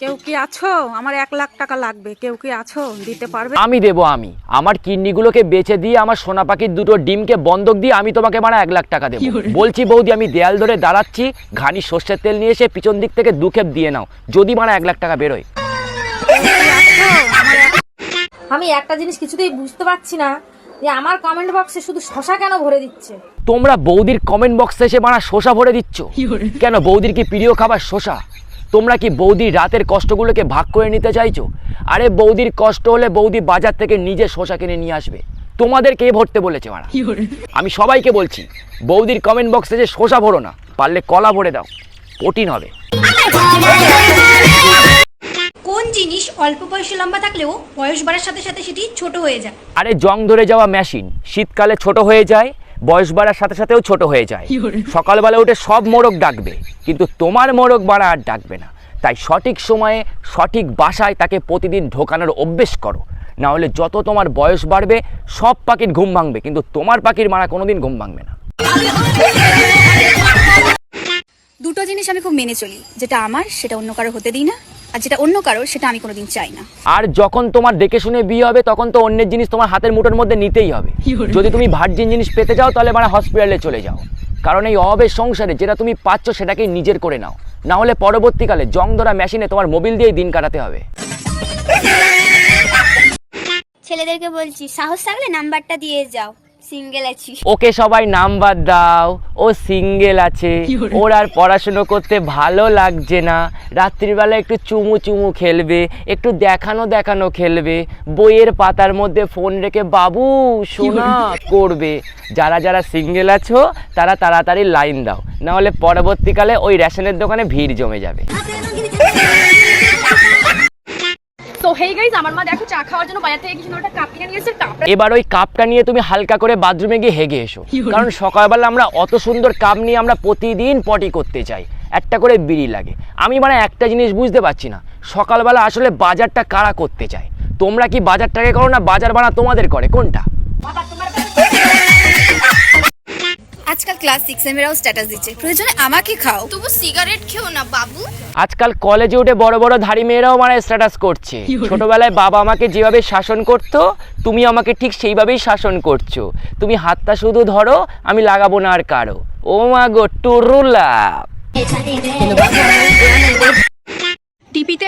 কেউ কি আছো? আমার এক লাখ টাকা লাগবে। কেউ কি আছো? দিতে পারবে? আমি দেবো আমি। আমার কিডনিগুলোকে বেচে দিয়ে আমার সোনা পাখির দুটো ডিমকে বন্ধক দিয়ে আমি তোমাকে মারা এক লাখ টাকা দেবো। বলছি বৌদি আমি দেয়াল ধরে দাঁড়াচ্ছি। ঘানি সর্ষের তেল নিয়ে এসে পিছন দিক থেকে দু খেপ দিয়ে নাও। যদি মারা এক লাখ টাকা বেরোয়। আমি একটা জিনিস কিছুতেই বুঝতে পারছি না যে আমার কমেন্ট বক্সে শুধু শশা কেন ভরে দিচ্ছে? তোমরা বৌদির কমেন্ট বক্সে এসে মারা শোষা ভরে দিচ্ছ। কেন? বৌদির কি প্রিয় খাবার শোষা তোমরা কি বৌদির রাতের কষ্টগুলোকে ভাগ করে নিতে চাইছো? আরে বৌদির কষ্ট হলে বৌদি বাজার থেকে নিজে শোষা কিনে নিয়ে আসবে। তোমাদের কে ভরতে বলেছে মারা? আমি সবাইকে বলছি বৌদির কমেন্ট বক্সে যে শোষা ভরো না পারলে কলা ভরে দাও কঠিন হবে। কোন জিনিস অল্প বয়সে লম্বা থাকলেও বয়স বাড়ার সাথে সাথে সেটি ছোট হয়ে যায়? আরে জং ধরে যাওয়া মেশিন শীতকালে ছোট হয়ে যায় বয়স বাড়ার সাথে সাথেও ছোট হয়ে যায়। সকালবেলা উঠে সব মোরগ ডাকবে কিন্তু তোমার মোরগ বাড়া আর ডাকবে না। তাই সঠিক সময়ে সঠিক বাসায় তাকে প্রতিদিন ঢোকানোর অভ্যেস করো। না হলে যত তোমার বয়স বাড়বে সব পাখির ঘুম ভাঙবে কিন্তু তোমার পাখির মারা কোনোদিন ঘুম ভাঙবে না। দুটো জিনিস আমি খুব মেনে চলি যেটা আমার সেটা অন্য কারও হতে দিই না। আর যেটা অন্য কারও সেটা আমি কোনোদিন চাই না। আর যখন তোমার দেখে শুনে বিয়ে হবে তখন তো অন্যের জিনিস তোমার হাতের মুঠোর মধ্যে নিতেই হবে। যদি তুমি ভার্জিন জিনিস পেতে যাও তাহলে মানে হসপিটালে চলে যাও। কারণ এই অভাবের সংসারে যেটা তুমি পাচ্ছ সেটাকে নিজের করে নাও। না হলে পরবর্তীকালে জং ধরা মেশিনে তোমার মোবিল দিয়েই দিন কাটাতে হবে। ছেলেদেরকে বলছি সাহস থাকলে নাম্বারটা দিয়ে যাও। সিঙ্গেল আছি। ওকে সবাই নাম্বার দাও। ও সিঙ্গেল আছে। ওর আর পড়াশুনো করতে ভালো লাগছে না। রাত্রিবেলা একটু চুমু চুমু খেলবে একটু দেখানো দেখানো খেলবে বইয়ের পাতার মধ্যে ফোন রেখে বাবু শোনা করবে। যারা যারা সিঙ্গেল আছো তারা তাড়াতাড়ি লাইন দাও। না হলে পরবর্তীকালে ওই রেশনের দোকানে ভিড় জমে যাবে। তো হেই গাইজ আমার মা দেখো চা খাওয়ার জন্য বাজার থেকে কি সুন্দর একটা কাপ কিনে নিয়ে কাপটা এবার ওই কাপটা নিয়ে তুমি হালকা করে বাথরুমে গিয়ে হেগে এসো। কারণ সকালবেলা আমরা অত সুন্দর কাপ নিয়ে আমরা প্রতিদিন পটি করতে চাই। একটা করে বিড়ি লাগে। আমি মানে একটা জিনিস বুঝতে পারছি না। সকালবেলা আসলে বাজারটা কারা করতে চায়? তোমরা কি বাজারটাকে করো না? বাজার বানা তোমাদের করে। কোনটা? আজকাল ক্লাস সিক্স স্ট্যাটাস দিচ্ছে। প্রয়োজনে আমাকে খাও। তবু সিগারেট খেও না বাবু। আজকাল কলেজে উঠে বড় বড় ধাড়ি মেয়েরাও মানে স্ট্যাটাস করছে। ছোটবেলায় বাবা আমাকে যেভাবে শাসন করতো তুমি আমাকে ঠিক সেইভাবেই শাসন করছ। তুমি হাতটা শুধু ধরো আমি লাগাবো না আর কারও। ও মা গো টুরুলা।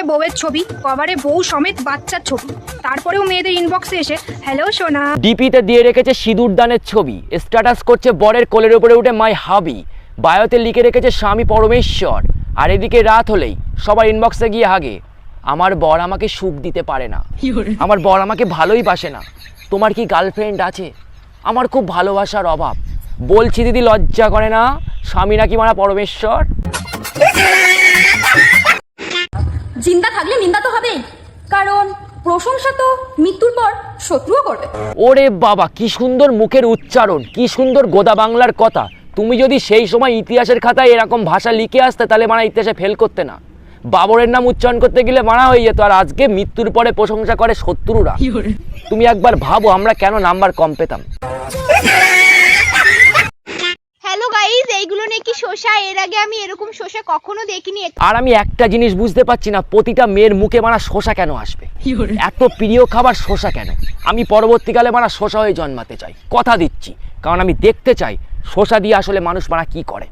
বউয়ের ছবি কভারে বউ সমেত বাচ্চার ছবি। তারপরেও মেয়েদের ইনবক্সে এসে হ্যালো সোনা। ডিপিতে দিয়ে রেখেছে সিঁদুর দানের ছবি। স্ট্যাটাস করছে বরের কোলের উপরে উঠে মাই হাবি। বায়োতে লিখে রেখেছে, স্বামী পরমেশ্বর। আর এদিকে রাত হলেই সবার ইনবক্সে গিয়ে হাগে, আমার বর আমাকে সুখ দিতে পারে না। আমার বর আমাকে ভালোই বাসে না। তোমার কি গার্লফ্রেন্ড আছে? আমার খুব ভালোবাসার অভাব। বলছি দিদি, লজ্জা করে না? স্বামী নাকি মারা পরমেশ্বর? থাকলে নিন্দা তো হবেই। কারণ প্রশংসা তো মৃত্যুর পর শত্রুও করবে। ওরে বাবা কি সুন্দর মুখের উচ্চারণ কি সুন্দর গোদা বাংলার কথা। তুমি যদি সেই সময় ইতিহাসের খাতায় এরকম ভাষা লিখে আসতে তাহলে মানা ইতিহাসে ফেল করতে না। বাবরের নাম উচ্চারণ করতে গেলে মানা হয়ে যেত আর আজকে মৃত্যুর পরে প্রশংসা করে শত্রুরা। তুমি একবার ভাবো আমরা কেন নাম্বার কম পেতাম হ্যালো গাইজ নাকি এর আগে আমি এরকম শসা কখনো দেখিনি। আর আমি একটা জিনিস বুঝতে পারছি না প্রতিটা মেয়ের মুখে মানা শোষা কেন আসবে? এত প্রিয় খাবার শোষা কেন? আমি পরবর্তীকালে মানা শোষা হয়ে জন্মাতে চাই। কথা দিচ্ছি কারণ আমি দেখতে চাই শোষা দিয়ে আসলে মানুষ মারা কি করে।